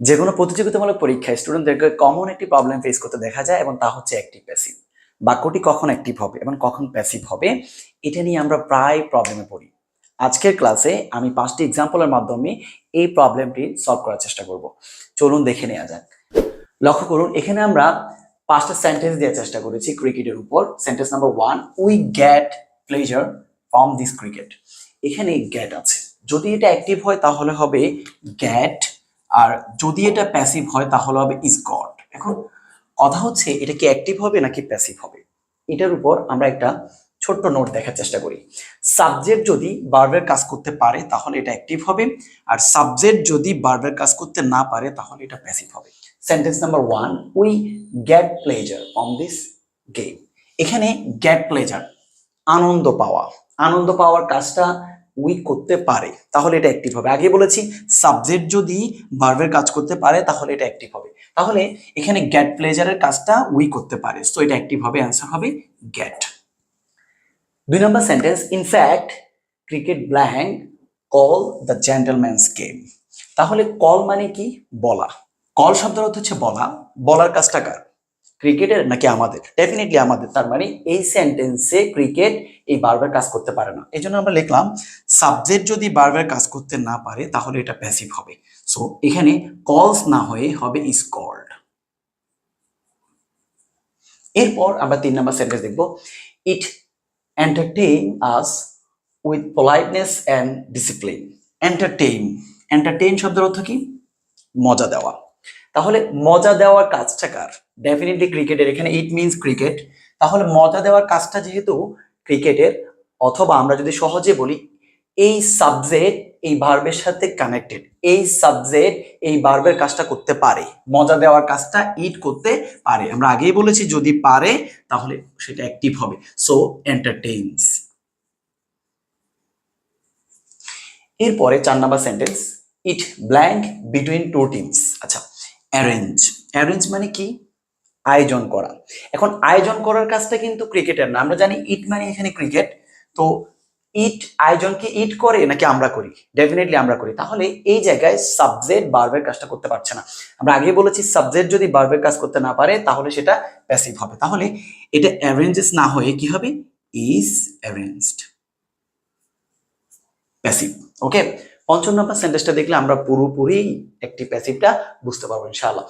যে কোনো প্রতিযোগিতামূলক পরীক্ষায় স্টুডেন্টদেরকে কমন একটি প্রবলেম ফেস করতে দেখা যায় এবং তা হচ্ছে অ্যাক্টিভ প্যাসিভ বাক্যটি কখন অ্যাক্টিভ হবে এবং কখন প্যাসিভ হবে, এটা নিয়ে আমরা প্রায় প্রবলেমে পড়ি। আজকের ক্লাসে আমি পাঁচটি এক্সাম্পলের মাধ্যমে এই প্রবলেমটি সলভ করার চেষ্টা করব। চলুন দেখে নেওয়া যাক। লক্ষ্য করুন, এখানে আমরা পাঁচটা সেন্টেন্স দেওয়ার চেষ্টা করেছি ক্রিকেটের উপর। Sentence number one we get pleasure from this cricket এখানে গ্যাট আছে। যদি এটা অ্যাক্টিভ হয়, তাহলে হবে গেট আর যদি এটা প্যাসিভ হয়, তাহলে হবে ইজ গড এখন কথা হচ্ছে, এটা কি অ্যাক্টিভ হবে নাকি প্যাসিভ হবে? এটার উপর আমরা একটা ছোট্ট নোট দেখার চেষ্টা করি। সাবজেক্ট যদি বার্বের কাজ করতে পারে, তাহলে এটা অ্যাক্টিভ হবে। আর সাবজেক্ট যদি বার্বের কাজ করতে না পারে, তাহলে এটা প্যাসিভ হবে। Sentence number one we get pleasure from this game এখানে গ্যাট প্লেজার আনন্দ পাওয়া। আনন্দ পাওয়ার কাজটা উই করতে পারে, তাহলে এটা অ্যাক্টিভ হবে। আগে বলেছি সাবজেক্ট যদি ভার্বের কাজ করতে পারে, তাহলে এটা অ্যাক্টিভ হবে। তাহলে এখানে গ্যাট প্লেজারের কাজটা উইক করতে পারে। সো এটা অ্যাক্টিভ হবে অ্যান্সার হবে গ্যাট দুই নম্বর sentence in fact cricket blank call the gentleman's game তাহলে কল মানে কি? বলা। কল শব্দের অর্থ হচ্ছে বলা। বলার কাজটা কার? ক্রিকেটের নাকি আমাদের? ডেফিনেটলি আমাদের। তার মানে এই সেন্টেন্সে ক্রিকেট এই বারবার কাজ করতে পারে না। এই জন্য আমরা লিখলাম সাবজেক্ট যদি বারবার কাজ করতে না পারে, তাহলে এটা প্যাসিভ হবে। সো এখানে কলস না হয়ে হবে ইজ কল্ড এরপর আমরা তিন নম্বর সেন্টেন্স দেখব। It entertain us with politeness and discipline entertain entertain শব্দের অর্থ কি? মজা দেওয়া। তাহলে মজা দেওয়ার কাজটা কার? ডেফিনেটলি ক্রিকেটের এখানে ইট মিনস ক্রিকেট তাহলে মজা দেওয়ার কাজটা যেহেতু ক্রিকেটের অথবা আমরা যদি সহজে বলি, এই সাবজেক্ট এই ভার্বের সাথে কানেক্টেড এই সাবজেক্ট এই ভার্বের কাজটা করতে পারে। মজা দেওয়ার কাজটা ইট করতে পারে। আমরা আগেই বলেছি, যদি পারে, তাহলে সেটা অ্যাক্টিভ হবে। সো এন্টারটেইনস এরপরে চার number sentence it blank between two teams arrange arrange মানে কি? আয়োজন করা। এখন আয়োজন করার কাজটা কিন্তু ক্রিকেটের না। আমরা জানি ইট মানে এখানে ক্রিকেট তো ইট আয়োজনকে ইট করে নাকি আমরা করি? ডেফিনেটলি আমরা করি। তাহলে এই জায়গায় সাবজেক্ট বার্বের কাজটা করতে পারছে না। আমরা আগে বলেছি সাবজেক্ট যদি বার্বের কাজ করতে না পারে, তাহলে সেটা প্যাসিভ হবে। তাহলে এটা অ্যারেঞ্জেস না হয়ে কি হবে? ইজ অ্যারেঞ্জড প্যাসিভ ওকে পঞ্চম নাম্বার সেন্টেন্সটা দেখলে আমরা পুরোপুরি একটি প্যাসিভটা বুঝতে পারব, ইনশাআল্লাহ।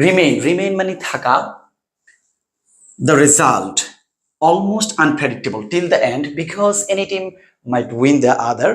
রিমেইন রিমেইন মানে থাকা। The result almost unpredictable till the end because any team might win the other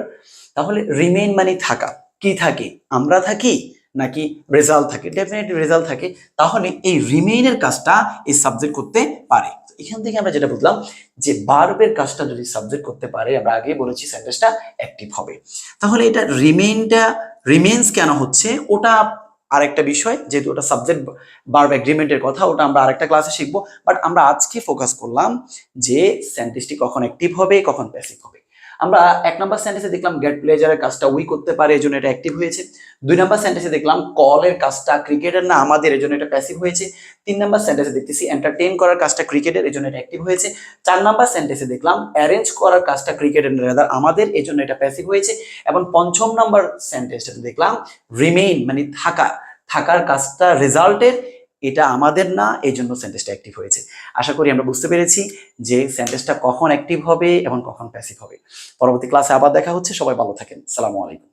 তাহলে রিমেইন মানে থাকা। কি থাকে? আমরা থাকি। নাকি রেজাল্ট থাকে। ডেফিনেটলি রেজাল্ট থাকে। তাহলে এই রিমেইনের কাজটা এই সাবজেক্ট করতে পারে। এখান থেকে আমরা যেটা বুঝলাম যে বার্বের কাজটা যদি সাবজেক্ট করতে পারে, আমরা আগে বলেছি সেন্টেন্সটা অ্যাক্টিভ হবে। তাহলে এটা রিমেইনটা রিমেইনস কেন হচ্ছে? ওটা আরেকটা বিষয়, যেহেতু ওটা সাবজেক্ট বার্ব এগ্রিমেন্টের কথা, ওটা আমরা আরেকটা ক্লাসে শিখব। বাট আমরা আজকে ফোকাস করলাম যে সেন্টেন্সটি কখন অ্যাক্টিভ হবে, কখন প্যাসিভ হবে। আমরা এক নম্বর সেন্টেন্সে দেখলাম গেট প্লেজারের কাজটা উই করতে পারে এই জন্য এটা অ্যাক্টিভ হয়েছে। দুই নম্বর সেন্টেন্সে দেখলাম কলের কাজটা ক্রিকেটের না আমাদের এই জন্য এটা প্যাসিভ হয়েছে। তিন নাম্বার সেন্টেন্সে দেখতেছি এন্টারটেইন করার কাজটা ক্রিকেটের এই জন্য এটা অ্যাক্টিভ হয়েছে। চার নাম্বার সেন্টেন্সে দেখলাম অ্যারেঞ্জ করার কাজটা ক্রিকেটের রেদার আমাদের এই জন্য এটা প্যাসিভ হয়েছে। এবং পঞ্চম নম্বর সেন্টেন্সটাতে দেখলাম রিমেইন মানে থাকা, থাকার কাজটা রেজাল্টের এটা আমাদের না এই জন্য সেন্টেন্সটা অ্যাক্টিভ হয়েছে। আশা করি আমরা বুঝতে পেরেছি যে সেন্টেন্সটা কখন অ্যাক্টিভ হবে এবং কখন প্যাসিভ হবে। পরবর্তী ক্লাসে আবার দেখা হচ্ছে। সবাই ভালো থাকেন। সালামু আলাইকুম।